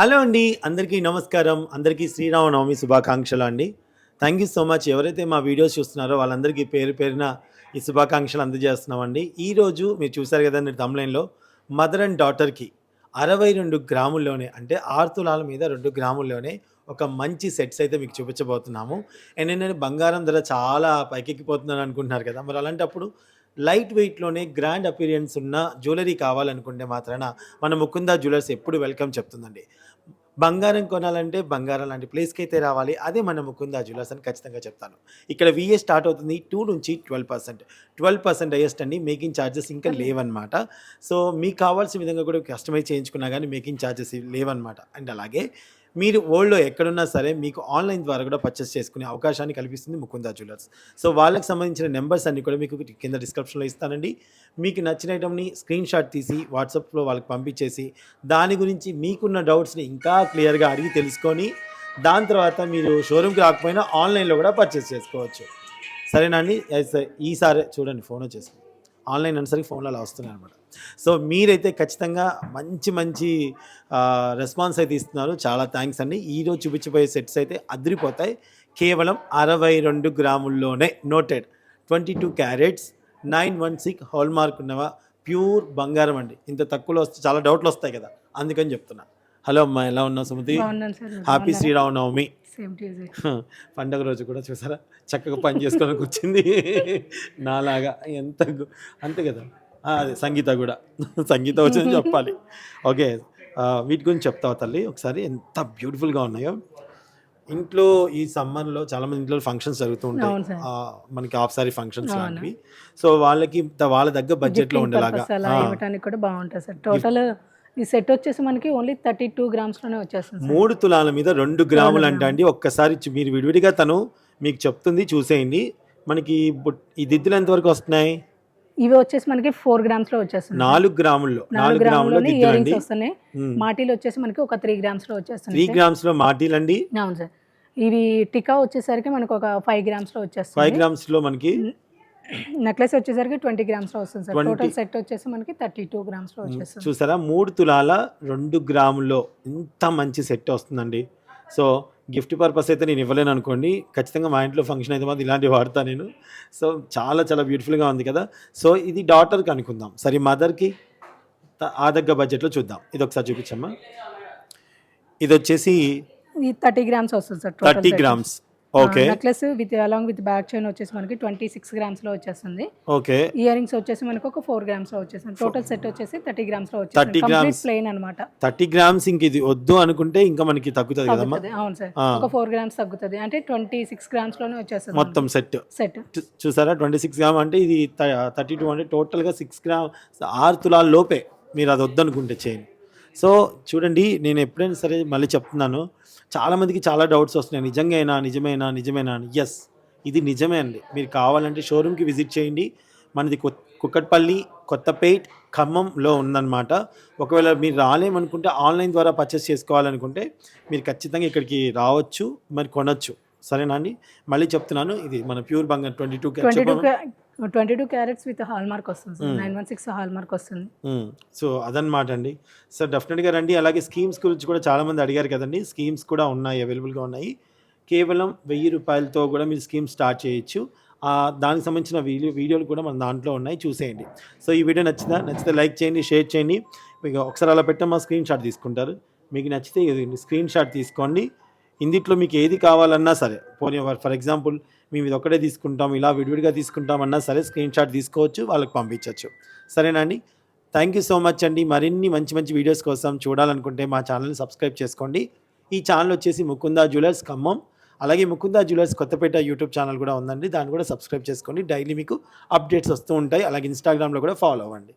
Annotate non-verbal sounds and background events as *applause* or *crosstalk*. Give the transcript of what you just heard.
Hello అండి అందరికీ నమస్కారం. అందరికీ శ్రీరామనవమి శుభాకాంక్షలు అండి. థ్యాంక్ యూ సో మచ్ ఎవరైతే మా వీడియోస్ చూస్తున్నారో వాళ్ళందరికీ పేరు పేరున ఈ శుభాకాంక్షలు అందజేస్తున్నామండి. ఈరోజు మీరు చూసారు కదండి తమిళంలో మదర్ అండ్ డాటర్కి అరవై రెండు గ్రాముల్లోనే అంటే ఆరు తులాల మీద రెండు గ్రాముల్లోనే ఒక మంచి సెట్స్ అయితే మీకు చూపించబోతున్నాము. అండ్ నేను బంగారం ధర చాలా పైకెక్కిపోతున్నాను అనుకుంటున్నారు కదా. మరి అలాంటప్పుడు లైట్ వెయిట్లోనే గ్రాండ్ అపీరియన్స్ ఉన్న జ్యువెలరీ కావాలనుకుంటే మాత్రాన మన ముకుందా జ్యువెలర్స్ ఎప్పుడు వెల్కమ్ చెప్తుందండి. బంగారం కొనాలంటే బంగారం లాంటి ప్లేస్కి అయితే రావాలి. అదే మన ముకుందా జ్యువెలర్స్ అని ఖచ్చితంగా చెప్తాను. ఇక్కడ విఏ స్టార్ట్ అవుతుంది టూ నుంచి twelve percent. Twelve percent highest అండి. మేకింగ్ ఛార్జెస్ ఇంకా లేవన్నమాట. సో మీకు కావాల్సిన విధంగా కూడా కస్టమైజ్ చేయించుకున్నా కానీ మేకింగ్ ఛార్జెస్ లేవన్నమాట. అండ్ అలాగే మీరు వరల్డ్లో ఎక్కడున్నా సరే మీకు ఆన్లైన్ ద్వారా కూడా పర్చేస్ చేసుకునే అవకాశాన్ని కల్పిస్తుంది ముకుందా జ్యువెలర్స్ సో వాళ్ళకి సంబంధించిన నెంబర్స్ అన్ని కూడా మీకు కింద డిస్క్రిప్షన్లో ఇస్తానండి. మీకు నచ్చిన ఐటమ్ని స్క్రీన్ షాట్ తీసి వాట్సాప్లో వాళ్ళకి పంపించేసి దాని గురించి మీకున్న డౌట్స్ని ఇంకా క్లియర్గా అడిగి తెలుసుకొని దాని తర్వాత మీరు షోరూమ్కి రాకపోయినా ఆన్లైన్లో కూడా పర్చేస్ చేసుకోవచ్చు. సరేనా అండి? ఎస్, ఈసారి చూడండి ఫోన్ వచ్చేసి ఆన్లైన్ అనేసరికి ఫోన్లో అలా వస్తున్నాయి అనమాట సో మీరైతే ఖచ్చితంగా మంచి మంచి రెస్పాన్స్ అయితే ఇస్తున్నారు. చాలా థ్యాంక్స్ అండి. ఈరోజు చూపించబోయే సెట్స్ అయితే అదిరిపోతాయి. కేవలం అరవై రెండు గ్రాముల్లోనే noted. Twenty two carats nine one six hallmark ఉన్నవా? ప్యూర్ బంగారం అండి. ఇంత తక్కువలో వస్తే చాలా డౌట్లు వస్తాయి కదా. అందుకని చెప్తున్నా. హలో అమ్మా ఎలా ఉన్నావు సుమతి? హ్యాపీ శ్రీరామనవమి. పండగ రోజు కూడా చూసారా? చక్కగా పని చేసుకోవడానికి వచ్చింది *laughs* నాలాగా ఎంత అంతే కదా. అదే సంగీత కూడా. సంగీత వచ్చిందని *laughs* చెప్పాలి. ఓకే వీటి గురించి చెప్తావా తల్లి? ఒకసారి ఎంత బ్యూటిఫుల్గా ఉన్నాయో. ఇంట్లో ఈ సమ్మర్లో చాలా మంది ఇంట్లో ఫంక్షన్స్ జరుగుతూ ఉంటాయి. మనకి హాఫ్ సారీ ఫంక్షన్స్. లాంటివి. సో వాళ్ళకి వాళ్ళ దగ్గర బడ్జెట్లో ఉండేలాగా. అలా ఆ, ఇవ్వడానికి కూడా బాగుంటుంది సార్. టోటల్ ఈ సెట్ వచ్చేసి మనకి ఓన్లీ థర్టీ టూ గ్రామ్స్లోనే వచ్చేస్తుంది. మూడు తులాల మీద రెండు గ్రాములు అంట అండి ఒక్కసారి మీరు విడివిడిగా తను మీకు చెప్తుంది చూసేయండి. మనకి ఈ దిద్దులు ఎంతవరకు వస్తున్నాయి? ఇవి వచ్చేసి మనకి ఫోర్ గ్రామ్స్లో వచ్చేస్తుంది నాలుగు గ్రాముల్లో నాలుగు గ్రాముల్లో ఇయర్ అండి రింగ్స్ వస్తున్నాయి. మాటీలు వచ్చేసి మనకి ఒక త్రీ గ్రామ్స్లో వచ్చేస్తుంది త్రీ. గ్రామ్స్లో మాటీలండి? అవును సార్. ఇవి టికా వచ్చేసరికి మనకి ఒక ఫైవ్ గ్రామ్స్లో ఫైవ్ వచ్చేస్తుంది గ్రామ్స్లో మనకి? నెక్లెస్ వచ్చేసరికి ట్వంటీ గ్రామ్స్లో వస్తుంది సార్. 20 టోటల్ సెట్ వచ్చేసి మనకి థర్టీ టూ గ్రామ్స్లో వచ్చేస్తుంది. చూసారా? మూడు తులాల రెండు గ్రాముల్లో ఇంత మంచి సెట్ వస్తుందండి. సో గిఫ్ట్ పర్పస్ అయితే నేను ఇవ్వలేను అనుకోండి. ఖచ్చితంగా మా ఇంట్లో ఫంక్షన్ అయితే మాత్రం ఇలాంటివి వాడతా నేను. సో చాలా చాలా బ్యూటిఫుల్గా ఉంది కదా. సో ఇది డాటర్కి అనుకుందాం. సరే మదర్కి ఆ దగ్గర బడ్జెట్లో చూద్దాం. ఇది ఒకసారి చూపించమ్మా. ఇది వచ్చేసి థర్టీ గ్రామ్స్ వస్తుంది sir thirty. Grams. Okay. Necklace with along with back chain వచ్చేసి మనకి ట్వంటీ సిక్స్ గ్రామ్స్లో వచ్చేస్తుంది. ఓకే. ఇయర్ రింగ్స్ వచ్చేసి మనకి ఒక ఫోర్ గ్రామ్స్లో వచ్చేసింది టోటల్ సెట్ వచ్చేసి థర్టీ గ్రామ్స్లో 30 వచ్చేసింది కంప్లీట్ grams. ప్లెయిన్ అనమాట థర్టీ గ్రామ్స్ ఇంక ఇది వద్దు అనుకుంటే ఇంకా మనకి తగ్గుతుంది కదమ్మా? తగ్గుతుంది. అవును సార్. ఒక ఫోర్ గ్రామ్స్ తగ్గుతుంది. అంటే ట్వంటీ సిక్స్ గ్రామ్స్లోనే వచ్చేస్తుంది మొత్తం సెట్ సెట్ చూసారా? ట్వంటీ సిక్స్ గ్రామ్ అంటే ఇది థర్టీ టూ అంటే టోటల్గా సిక్స్ గ్రామ్ ఆరు తులాల లోపే. మీరు అది వద్దనుకుంటే చేయండి సో చూడండి నేను ఎప్పుడైనా సరే మళ్ళీ చెప్తున్నాను చాలామందికి చాలా డౌట్స్ వస్తున్నాయి. నిజంగానా? నిజమేనా? నిజమేనా? అని. ఎస్ ఇది నిజమే అండి. మీరు కావాలంటే షోరూమ్కి విజిట్ చేయండి. మనది కుక్కట్పల్లి కొత్తపేట్ ఖమ్మంలో ఉందన్నమాట. ఒకవేళ మీరు రాలేమనుకుంటే ఆన్లైన్ ద్వారా పర్చేస్ చేసుకోవాలనుకుంటే మీరు ఖచ్చితంగా ఇక్కడికి రావచ్చు మరి కొనొచ్చు. సరేనా అండి? మళ్ళీ చెప్తున్నాను ఇది మన ప్యూర్ బంగారం twenty two twenty two carats with hallmark వస్తుంది sir. Nine one six hallmark వస్తుంది సో అదనమాట అండి. సో డెఫినెట్గా రండి. అలాగే స్కీమ్స్ గురించి కూడా చాలామంది అడిగారు కదండి. స్కీమ్స్ కూడా ఉన్నాయి అవైలబుల్గా ఉన్నాయి. కేవలం వెయ్యి రూపాయలతో కూడా మీరు స్కీమ్ స్టార్ట్ చేయొచ్చు. ఆ, దానికి సంబంధించిన వీడియో వీడియోలు కూడా మన దాంట్లో ఉన్నాయి. చూసేయండి. సో ఈ వీడియో నచ్చిందా నచ్చితే లైక్ చేయండి షేర్ చేయండి. మీకు ఒకసారి అలా పెట్టామా స్క్రీన్ షాట్ తీసుకుంటారు. మీకు నచ్చితే స్క్రీన్ షాట్ తీసుకోండి. ఇందిట్లో మీకు ఏది కావాలన్నా సరే పోనీ ఫర్ ఎగ్జాంపుల్ మేము ఇది ఒకటే తీసుకుంటాం ఇలా విడివిడిగా తీసుకుంటామన్నా సరే స్క్రీన్ షాట్ తీసుకోవచ్చు వాళ్ళకి పంపించవచ్చు. సరేనా అండి? థ్యాంక్ యూ సో మచ్ అండి. మరిన్ని మంచి మంచి వీడియోస్ కోసం చూడాలనుకుంటే మా ఛానల్ని సబ్స్క్రైబ్ చేసుకోండి. ఈ ఛానల్ వచ్చేసి ముకుందా జ్యువెలర్స్ ఖమ్మం. అలాగే Mukunda jewellers Kothapet YouTube channel కూడా ఉందండి. దాన్ని కూడా సబ్స్క్రైబ్ చేసుకోండి. డైలీ మీకు అప్డేట్స్ వస్తూ ఉంటాయి. అలాగే ఇన్స్టాగ్రామ్లో కూడా ఫాలో అవ్వండి.